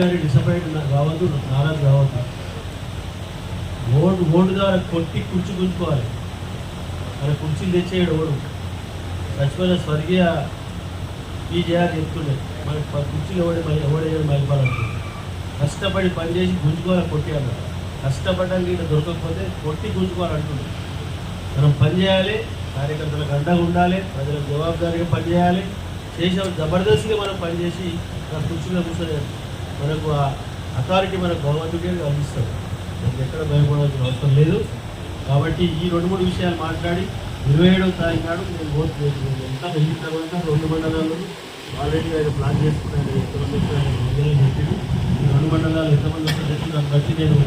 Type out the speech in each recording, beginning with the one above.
కానీ డిసప్పాయింట్ కావద్దు నారాజు కావద్దు. ఓటు ఓటు ద్వారా కొట్టి కుర్చీ గుంజుకోవాలి. మన కుర్చీలు తెచ్చేయడు ఓడు చచ్చిపోయిన స్వర్గీయ పీజేఆర్ చెప్తుండే మనకి కుర్చీలు ఎవడే మళ్ళీ ఎవడేయడం మైపాలంటుంది కష్టపడి పనిచేసి గుంజుకోవాలి కొట్టేయాలి కష్టపడడానికి ఇట్లా దొరకకపోతే కొట్టి గుంజుకోవాలంటుంది మనం పనిచేయాలి కార్యకర్తలకు అండగా ఉండాలి ప్రజలకు జవాబుదారీగా పనిచేయాలి చేసే జబర్దస్త్గా మనం పనిచేసి నా కుర్చీలో కూర్చొని మనకు ఆ అథారిటీ మనకు భగవంతుడే అందిస్తాడు. మనకి ఎక్కడ భయపడవలసిన అవసరం లేదు. కాబట్టి ఈ రెండు మూడు విషయాలు మాట్లాడి ఇరవై ఏడవ తారీఖు నాడు నేను ఓటు వేసి ఎంత వెళ్ళిన తర్వాత రెండు మండలాలు ఆల్రెడీ ఆయన ప్లాన్ చేసుకున్నాను ఎంతమంది వస్తారని చెప్పాడు ఈ రెండు మండలాలు ఎంతమంది వస్తారో చెప్పి. దాన్ని బట్టి నేను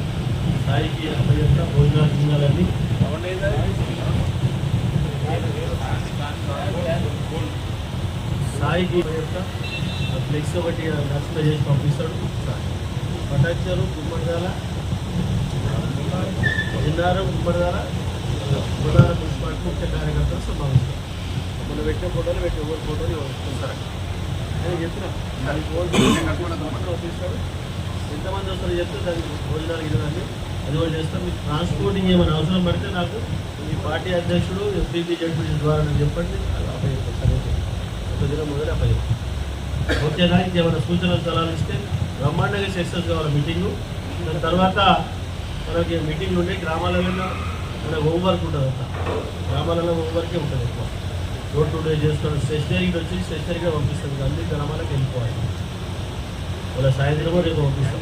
స్థాయికి అప్పచెప్తా. భోజనాలు తినాలని. సాయికి ఫ్లెక్స్ ఒకటి నర్సులో చేసి పంపిస్తాడు. పటాచారు గుమ్మడిదాల జిన్నారం గుమ్మడిదాల గుడాల మున్సిపాలిటీ ముఖ్య కార్యకర్తలు సమావేశం. మొన్న పెట్టిన ఫోటోలు పెట్టి ఎవరి ఫోటోలు వస్తారు నేను చెప్పిన దానికి ఫోన్ తీస్తాడు. ఎంతమంది వస్తారో చెప్తే దానికి భోజనాలు ఇవ్వడానికి అది కూడా చేస్తాం. మీకు ట్రాన్స్పోర్టింగ్ ఏమైనా అవసరం పడితే నాకు మీ పార్టీ అధ్యక్షుడు ఎంపీపీ జడ్పీ ద్వారా నాకు చెప్పండి. అది అప్పచెప్తాను. సరే ఒక దినం మొదలు అప్పచెప్తాను. ఓకేనా ఇంకేమైనా సూచనలు సలహాలు ఇస్తే బ్రహ్మాండంగా సక్సెస్ కావాలి మీటింగు. దాని తర్వాత మనకి మీటింగ్లు ఉండే గ్రామాలలో మన హోంవర్క్ ఉంటుంది అంత గ్రామాలలో హోంవర్కే ఉంటుంది ఎక్కువ. రోడ్ టు డే చేస్తాడు స్టేషనరీకి వచ్చి స్టేషనరీగా పంపిస్తాను అన్ని గ్రామాలకు వెళ్ళిపోవాలి. వాళ్ళ సాయంత్రం రేపు పంపిస్తాం.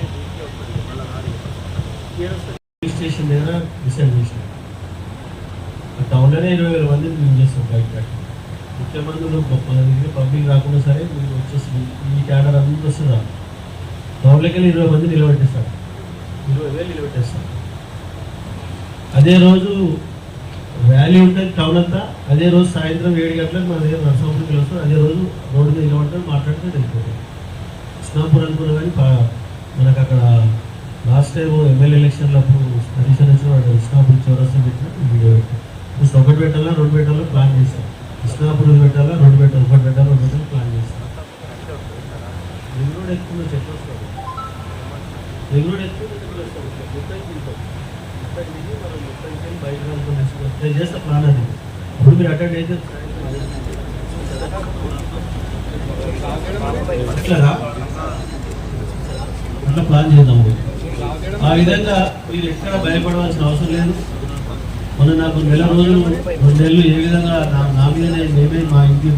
స్టేషన్ దగ్గర డిసైడ్ చేసాం టౌన్లోనే ఇరవై వేల మంది మేము చేస్తాం బయట. ముఖ్యమంత్రులు గొప్ప దగ్గర పబ్లిక్ రాకుండా సరే మీరు వచ్చేస్తుంది ఈ క్యాడర్ అందరూ వస్తుందా పబ్లిక్లు ఇరవై మంది నిలబెట్టేస్తారు. ఇరవై వేలు నిలబెట్టేస్తారు. అదే రోజు వ్యాలీ ఉంటుంది టౌన్ అంతా. అదే రోజు సాయంత్రం ఏడు గంటలకు మన దగ్గర నరసింహపురికి వస్తారు. అదే రోజు రోడ్డు మీద నిలబడతారు మాట్లాడితే వెళ్ళిపోతారు ఇస్లాంపూర్ అనుకున్నా కానీ పా- మనకు అక్కడ లాస్ట్ టైం ఎమ్మెల్యే ఎలక్షన్లో అప్పుడు హరీష్ అనేసి వాడు కృష్ణాపూర్ చౌరస్తా పెట్టిన వీడియో పెట్టారు. ఒకటి పెట్టాలా రెండు పెట్టాలో ప్లాన్ చేశారు. కృష్ణాపూర్ పెట్టాలా రెండు పెట్టాలి ఒకటి పెట్టాలా రెండు పెట్టాలి ప్లాన్ చేస్తాం. రింగ్ రోడ్ ఎక్కువ చెప్పొస్తాం రింగ్ రోడ్ ఎక్కువ మొత్తం తింటాం మొత్తం దిగి మనం మొత్తం వెళ్ళి బయట నేను చేస్తా ప్లాన్ అది. ఇప్పుడు మీరు అటెండ్ అయితే అట్లాగా అట్లా ప్లాన్ చేద్దాం. ఆ విధంగా మీరు ఎక్కడ భయపడవలసిన అవసరం లేదు. మొన్న నాకు నెల రోజులు రెండు నెలలు ఏ విధంగా నా మీద నేను మా ఇంటి